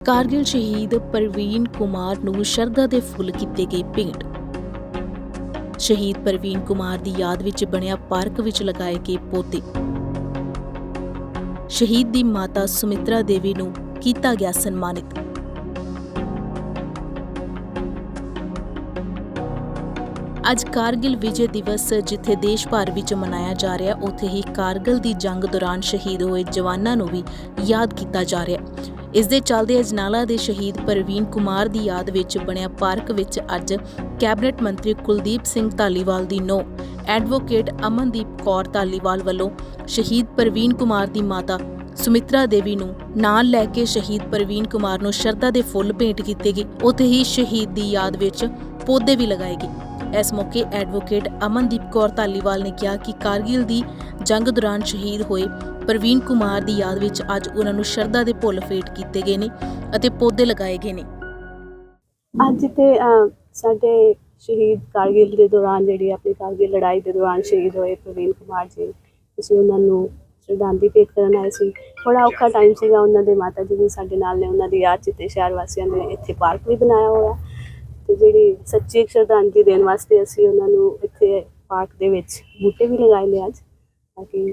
ਕਾਰਗਿਲ ਸ਼ਹੀਦ ਪ੍ਰਵੀਨ ਕੁਮਾਰ ਨੂੰ ਸ਼ਰਧਾ ਦੇ ਫੁੱਲ ਕੀਤੇ ਗਏ ਭੇਂਟ। ਸ਼ਹੀਦ ਪ੍ਰਵੀਨ ਕੁਮਾਰ ਦੀ ਯਾਦ ਵਿੱਚ ਬਣਿਆ ਪਾਰਕ ਵਿੱਚ ਲਗਾਏ ਗਏ ਪੌਦੇ। ਸ਼ਹੀਦ ਦੀ ਮਾਤਾ ਸੁਮਿਤਰਾ ਦੇਵੀ ਨੂੰ ਕੀਤਾ ਗਿਆ ਸਨਮਾਨਿਤ। ਅੱਜ ਕਾਰਗਿਲ ਵਿਜੇ ਦਿਵਸ ਜਿੱਥੇ ਦੇਸ਼ ਭਰ ਵਿੱਚ ਮਨਾਇਆ ਜਾ ਰਿਹਾ, ਉੱਥੇ ਹੀ ਕਾਰਗਿਲ ਦੀ ਜੰਗ ਦੌਰਾਨ ਸ਼ਹੀਦ ਹੋਏ ਜਵਾਨਾਂ ਨੂੰ ਵੀ ਯਾਦ ਕੀਤਾ ਜਾ ਰਿਹਾ। ਇਸ ਦੇ ਚੱਲਦੇ ਅਜਨਾਲਾ ਦੇ ਸ਼ਹੀਦ ਪ੍ਰਵੀਨ ਕੁਮਾਰ ਦੀ ਯਾਦ ਵਿੱਚ ਬਣਿਆ ਪਾਰਕ ਵਿੱਚ ਅੱਜ ਕੈਬਨਿਟ ਮੰਤਰੀ ਕੁਲਦੀਪ ਸਿੰਘ ਧਾਲੀਵਾਲ ਦੀ ਨੋ। ਐਡਵੋਕੇਟ ਅਮਨਦੀਪ ਕੌਰ ਧਾਲੀਵਾਲ ਵੱਲੋਂ ਸ਼ਹੀਦ ਪ੍ਰਵੀਨ ਕੁਮਾਰ ਦੀ ਮਾਤਾ ਸੁਮਿਤਰਾ ਦੇਵੀ ਨੂੰ ਨਾਲ ਲੈ ਕੇ ਸ਼ਹੀਦ ਪ੍ਰਵੀਨ ਕੁਮਾਰ ਨੂੰ ਸ਼ਰਧਾ ਦੇ ਫੁੱਲ ਭੇਂਟ ਕੀਤੇ ਗਏ। ਉੱਥੇ ਹੀ ਸ਼ਹੀਦ ਦੀ ਯਾਦ ਵਿੱਚ ਪੌਦੇ ਵੀ ਲਗਾਏ ਗਏ। ਇਸ ਮੌਕੇ ਐਡਵੋਕੇਟ ਅਮਨਦੀਪ ਕੌਰ ਧਾਲੀਵਾਲ ਨੇ ਕਿਹਾ ਕਿ ਕਾਰਗਿਲ ਦੀ ਜੰਗ ਦੌਰਾਨ ਸ਼ਹੀਦ ਹੋਏ ਪ੍ਰਵੀਨ ਕੁਮਾਰ ਦੀ ਯਾਦ ਵਿੱਚ ਅੱਜ ਉਹਨਾਂ ਨੂੰ ਸ਼ਰਧਾ ਦੇ ਫੁੱਲ ਭੇਟ ਕੀਤੇ ਗਏ ਨੇ ਅਤੇ ਪੌਦੇ ਲਗਾਏ ਗਏ ਨੇ। ਅੱਜ ਤੇ ਅਹ, ਸਾਡੇ ਸ਼ਹੀਦ ਕਾਰਗਿਲ ਦੇ ਦੌਰਾਨ ਜਿਹੜੀ ਆਪਣੀ ਕਾਰਗਿਲ ਲੜਾਈ ਦੇ ਦੌਰਾਨ ਸ਼ਹੀਦ ਹੋਏ ਪ੍ਰਵੀਨ ਕੁਮਾਰ ਜੀ ਅਸੀਂ ਉਹਨਾਂ ਨੂੰ ਸ਼ਰਧਾਂਜਲੀ ਭੇਟ ਕਰਨ ਆਏ ਸੀ। ਬੜਾ ਔਖਾ ਟਾਈਮ ਸੀਗਾ ਉਹਨਾਂ ਦੇ ਮਾਤਾ ਜੀ ਵੀ ਸਾਡੇ ਨਾਲ ਨੇ ਉਹਨਾਂ ਦੀ ਯਾਦ 'ਚ ਤੇ ਸ਼ਹਿਰ ਵਾਸੀਆਂ ਨੇ ਇੱਥੇ ਪਾਰਕ ਵੀ ਬਣਾਇਆ ਹੋਇਆ। ਤੇ ਜਿਹੜੀ ਸੱਚੀ ਸ਼ਰਧਾਂਜਲੀ ਦੇਣ ਵਾਸਤੇ ਅਸੀਂ ਉਹਨਾਂ ਨੂੰ ਇੱਥੇ ਪਾਰਕ ਦੇ ਵਿੱਚ ਬੂਟੇ ਵੀ ਲਗਾਏ ਨੇ ਅੱਜ, ਤਾਂ ਕਿ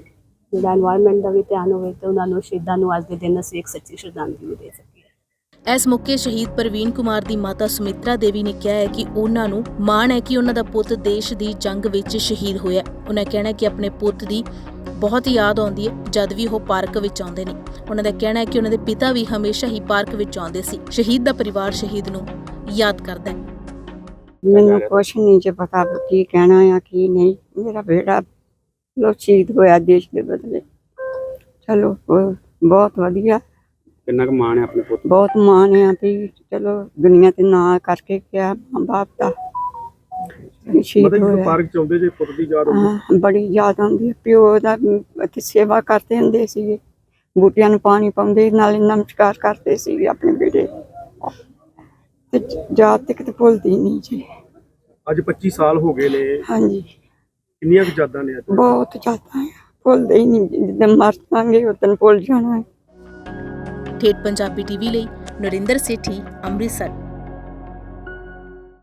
ਜਿਹੜਾ এনवायरमेंट ਦਾ ਵੀ ਧਿਆਨ ਹੋਵੇ ਤੇ ਉਹਨਾਂ ਨੂੰ ਸ਼ਹੀਦਾਂ ਨੂੰ ਅੱਜ ਦੇ ਦਿਨ ਅਸੀਂ ਇੱਕ ਸੱਚੀ ਸ਼ਰਧਾਂਜਲੀ ਦੇ ਸਕੀਏ। ਇਸ ਮੌਕੇ ਸ਼ਹੀਦ ਪ੍ਰਵੀਨ ਕੁਮਾਰ ਦੀ ਮਾਤਾ ਸੁਮਿਤਰਾ ਦੇਵੀ ਨੇ ਕਿਹਾ ਹੈ ਕਿ ਉਹਨਾਂ ਨੂੰ ਮਾਣ ਹੈ ਕਿ ਉਹਨਾਂ ਦਾ ਪੁੱਤ ਦੇਸ਼ ਦੀ ਜੰਗ ਵਿੱਚ ਸ਼ਹੀਦ ਹੋਇਆ ਉਹਨਾਂ ਕਹਿਣਾ ਕਿ ਆਪਣੇ ਪੁੱਤ ਦੀ ਬਹੁਤ ਯਾਦ ਆਉਂਦੀ ਹੈ ਜਦ ਵੀ ਉਹ ਪਾਰਕ ਵਿੱਚ ਆਉਂਦੇ ਨੇ। ਉਹਨਾਂ ਦਾ ਕਹਿਣਾ ਹੈ ਕਿ ਉਹਨਾਂ ਦੇ ਪਿਤਾ ਵੀ ਹਮੇਸ਼ਾ ਹੀ ਪਾਰਕ ਵਿੱਚ ਆਉਂਦੇ ਸੀ। ਸ਼ਹੀਦ ਦਾ ਪਰਿਵਾਰ ਸ਼ਹੀਦ ਨੂੰ ਯਾਦ ਕਰਦਾ ਹੈ। ਮੈਨੂੰ ਕੁਛ ਨਹੀਂ ਜੇ ਪਤਾ ਕੀ ਕਹਿਣਾ ਆ ਕੀ ਨਹੀਂ। ਮੇਰਾ ਬੇੜਾ ਲੋ ਸ਼ਹੀਦ ਹੋਇਆ ਦੇਸ਼ ਦੇ ਬਦਲੇ। ਚਲੋ ਉਹ ਬਹੁਤ ਵਧੀਆ। ਕਿੰਨਾ ਕੁ ਮਾਣ ਹੈ ਆਪਣੇ ਪੁੱਤ ਤੇ? ਬਹੁਤ ਮਾਣ ਆ ਵੀ ਚਲੋ ਦੁਨੀਆ ਤੇ ਨਾਂ ਕਰਕੇ ਗਿਆ ਮਾਂ ਬਾਪ ਦਾ। ਵੀ ਸ਼ਹੀਦ ਮਤਲਬ ਜਦੋਂ ਹੋਇਆ। ਪਾਰਕ ਚ ਆਉਂਦੇ ਜੇ ਪੁੱਤ ਦੀ ਯਾਦ ਆਉਂਦੀ? ਹਾਂ, ਬੜੀ ਯਾਦ ਆਉਂਦੀ ਹੈ ਪਿਓ ਦਾ ਇੱਥੇ ਸੇਵਾ ਕਰਦੇ ਹੁੰਦੇ ਸੀਗੇ। ਬੂਟਿਆਂ ਨੂੰ ਪਾਣੀ ਪਾਉਂਦੇ ਨਾਲੇ ਨਮਸਕਾਰ ਕਰਦੇ ਸੀਗੇ ਆਪਣੇ ਬੇਟੇ। ਤੇ ਯਾਦ ਤੇ ਕਿਤੇ ਭੁੱਲਦੀ ਨਹੀਂ ਜੀ। ਅੱਜ 25 ਸਾਲ ਹੋ ਗਏ ਨੇ। ਹਾਂਜੀ। ਕਿੰਨੀਆਂ ਕੁ ਯਾਦਾਂ ਨੇ ਅੱਜ? ਬਹੁਤ ਜ਼ਿਆਦਾ ਹੈ ਭੁੱਲਦੇ ਹੀ ਨਹੀਂ। ਜਿੱਦਾਂ ਮਰ ਜਾਵਾਂਗੇ ਉਦੋਂ ਭੁੱਲ ਜਾਣਾ। ਹੈ ਠੇਠ ਪੰਜਾਬੀ ਟੀਵੀ ਲਈ ਨਰਿੰਦਰ ਸੇਠੀ ਅੰਮ੍ਰਿਤਸਰ।